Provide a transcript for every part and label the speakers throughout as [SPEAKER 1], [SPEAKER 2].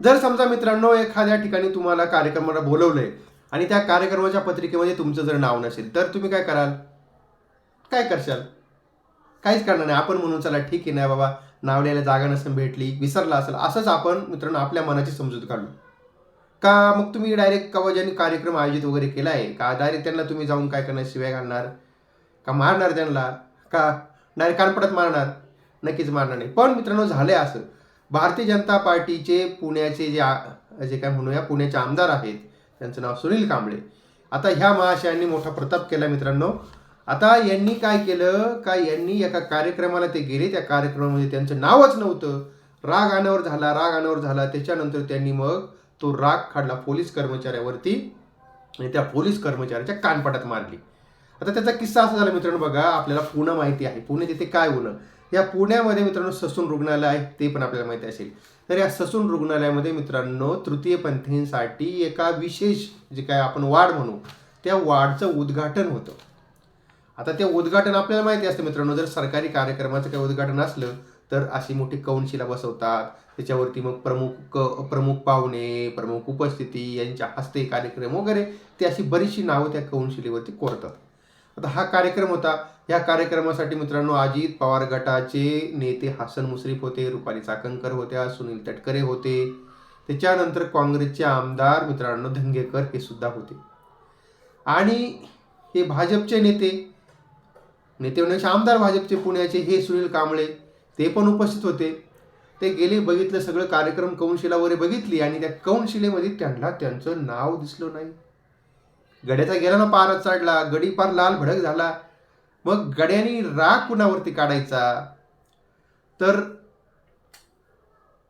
[SPEAKER 1] जर समजा मित्रांनो एखाद्या ठिकाणी तुम्हाला कार्यक्रमाला बोलवलंय आणि त्या कार्यक्रमाच्या पत्रिकेमध्ये तुमचं जर नाव नसेल तर तुम्ही काय कराल? काय करशाल? काहीच करणार नाही. आपण म्हणून चला ठीक आहे नाही बाबा नाव लिहायला जागा नसेल भेटली विसरला असेल असंच आपण मित्रांनो आपल्या मनाची समजूत काढू. का मग तुम्ही डायरेक्ट कवा ज्यांनी कार्यक्रम आयोजित वगैरे केला आहे का डायरेक्ट त्यांना तुम्ही जाऊन काय करणार शिवाय घालणार? का मारणार त्यांना? का डायरेक्ट कानपडत मारणार? नक्कीच मारणार नाही. पण मित्रांनो झाले असं. भारतीय जनता पार्टीचे पुण्याचे जे आ- जे काय म्हणूया पुण्याचे आमदार आहेत त्यांचं नाव सुनील कांबळे. आता ह्या महाशयांनी मोठा प्रताप केला मित्रांनो. आता यांनी काय केलं? का यांनी एका कार्यक्रमाला ते गेले? त्या कार्यक्रमामध्ये त्यांचं नावच नव्हतं. राग अनावर झाला राग अनावर झाला. त्याच्यानंतर त्यांनी मग तो राग काढला पोलीस कर्मचाऱ्यावरती आणि त्या पोलीस कर्मचाऱ्याच्या कानपाटात मारली. आता त्याचा किस्सा असा झाला मित्रांनो बघा आपल्याला पुणे माहिती आहे. पुणे तिथे काय होणं? या पुण्यामध्ये मित्रांनो ससून रुग्णालय आहे ते पण आपल्याला माहिती असेल. तर या ससून रुग्णालयामध्ये मित्रांनो तृतीयपंथींसाठी एका विशेष जे काय आपण वाढ म्हणू त्या वाढचं उद्घाटन होतं. आता ते उद्घाटन आपल्याला माहिती असतं मित्रांनो जर सरकारी कार्यक्रमाचं काही उद्घाटन असलं तर अशी मोठी कौनशिला बसवतात. त्याच्यावरती मग प्रमुख प्रमुख पाहुणे प्रमुख उपस्थिती यांच्या हस्ते कार्यक्रम वगैरे ते अशी बरीचशी नावं त्या कौनशिलेवरती कोरतात. आता हा कार्यक्रम होता. या कार्यक्रमासाठी मित्रांनो अजित पवार गटाचे नेते हसन मुश्रीफ होते रुपाली चाकणकर होत्या सुनील तटकरे होते. त्याच्यानंतर काँग्रेसचे आमदार मित्रांनो धंगेकर हे सुद्धा होते. आणि हे भाजपचे नेते नेते म्हणजे आमदार भाजपचे पुण्याचे हे सुनील कांबळे ते पण उपस्थित होते. ते गेले बघितलं सगळं कार्यक्रम कौनशिला वगैरे बघितली आणि त्या कौनशिलेमध्ये त्यांना त्यांचं नाव दिसलं नाही. गड्याचा गेला ना पारच चढला गडी पार लाल भडक झाला. मग गड्यानी राग कुणावरती काढायचा? तर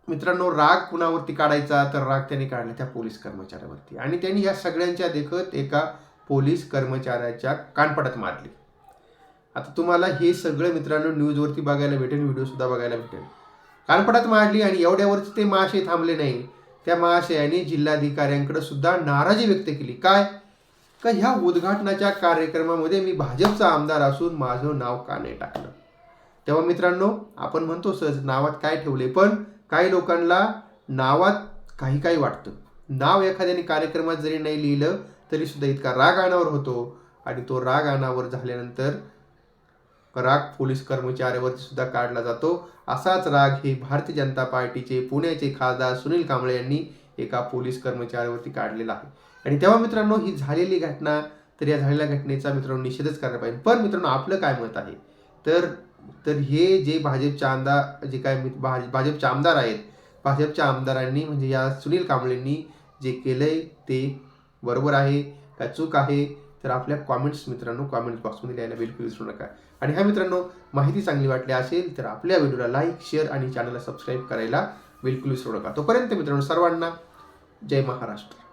[SPEAKER 1] मित्रांनो राग कुणावरती काढायचा? तर राग त्यांनी काढला त्या पोलीस कर्मचाऱ्यावरती. आणि त्यांनी या सगळ्यांच्या देखत एका पोलीस कर्मचाऱ्याच्या कानपटात मारली. आता तुम्हाला हे सगळं मित्रांनो न्यूजवरती बघायला भेटेल व्हिडिओ सुद्धा बघायला भेटेल. कानपटात मारली आणि एवढ्यावरच ते महाशय थांबले नाही. त्या महाशयाने जिल्हाधिकाऱ्यांकडे सुद्धा नाराजी व्यक्त केली. काय? का ह्या उद्घाटनाच्या कार्यक्रमामध्ये मी भाजपचा आमदार असून माझं नाव का नाही टाकलं. तेव्हा मित्रांनो आपण म्हणतो सहज नावात काय ठेवले पण काही लोकांना नावात काही काही वाटतं. नाव एखाद्याने कार्यक्रमात जरी नाही लिहिलं तरी सुद्धा इतका राग अनावर होतो आणि तो राग अनावर झाल्यानंतर राग पोलीस कर्मचाऱ्यावरती सुद्धा काढला जातो. असाच राग हे भारतीय जनता पार्टीचे पुण्याचे खासदार सुनील कांबळे यांनी एका पोलीस कर्मचाऱ्यावरती काढलेला आहे. आणि तेव्हा मित्रांनो ही झालेली घटना तर या झालेल्या घटनेचा मित्रांनो निषेधच करायला पाहिजे पण मित्रांनो आपलं काय मत आहे? तर तर हे जे भाजपच्या आमदार जे काय मित- भाज- भाजपचे आमदार आहेत भाजपच्या आमदारांनी म्हणजे या सुनील कांबळेंनी जे केलंय ते बरोबर आहे का चूक आहे? तर आपल्या कॉमेंट्स मित्रांनो कॉमेंट्स बॉक्समध्ये लिहायला बिलकुल विसरू नका. आणि ह्या मित्रांनो माहिती चांगली वाटली असेल तर आपल्या व्हिडिओला लाईक शेअर आणि चॅनलला सबस्क्राईब करायला बिलकुल विसरू नका. तोपर्यंत मित्रांनो सर्वांना जय महाराष्ट्र